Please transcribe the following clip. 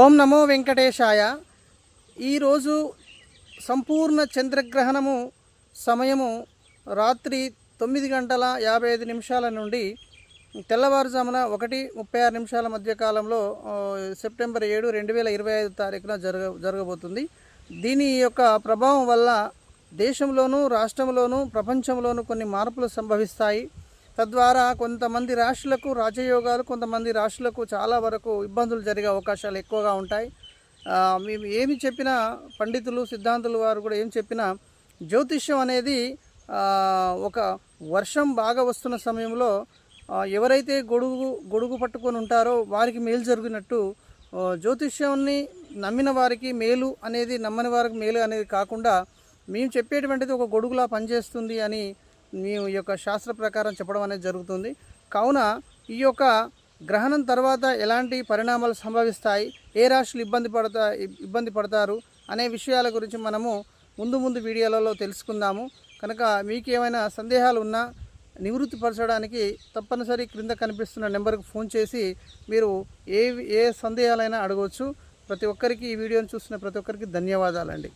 ఓం నమో వెంకటేశాయ. ఈరోజు సంపూర్ణ చంద్రగ్రహణము సమయము రాత్రి తొమ్మిది గంటల యాభై ఐదు నిమిషాల నుండి తెల్లవారుజామున ఒకటి ముప్పై ఆరు నిమిషాల మధ్య కాలంలో సెప్టెంబర్ ఏడు రెండు వేల ఇరవై ఐదు తారీఖున జరగ జరగబోతుంది. దీని యొక్క ప్రభావం వల్ల దేశంలోనూ రాష్ట్రంలోనూ ప్రపంచంలోనూ కొన్ని మార్పులు సంభవిస్తాయి. తద్వారా కొంతమంది రాశులకు రాజయోగాలు కొంతమంది రాశులకు చాలా వరకు ఇబ్బందులు జరిగే అవకాశాలు ఎక్కువగా ఉంటాయి. మేము ఏమి చెప్పినా పండితులు సిద్ధాంతులు వారు కూడా ఏం చెప్పినా జ్యోతిష్యం అనేది ఒక వర్షం బాగా వస్తున్న సమయంలో ఎవరైతే గొడుగు గొడుగు పట్టుకొని ఉంటారో వారికి మేలు జరిగినట్టు జ్యోతిష్యాన్ని నమ్మిన వారికి మేలు అనేది నమ్మని వారికి మేలు అనేది కాకుండా మేము చెప్పేటువంటిది ఒక గొడుగులా పనిచేస్తుంది అని మేము ఈ యొక్క శాస్త్ర ప్రకారం చెప్పడం అనేది జరుగుతుంది. కావున ఈ యొక్క గ్రహణం తర్వాత ఎలాంటి పరిణామాలు సంభవిస్తాయి ఏ రాశులు ఇబ్బంది పడతా ఇబ్బంది పడతారు అనే విషయాల గురించి మనము ముందు ముందు వీడియోలలో తెలుసుకుందాము. కనుక మీకు ఏమైనా సందేహాలు ఉన్నా నివృత్తి పరచడానికి తప్పనిసరి క్రింద కనిపిస్తున్న నెంబర్కి ఫోన్ చేసి మీరు ఏ ఏ సందేహాలైనా అడగవచ్చు. ప్రతి ఒక్కరికి ఈ వీడియోని చూసిన ప్రతి ఒక్కరికి ధన్యవాదాలండి.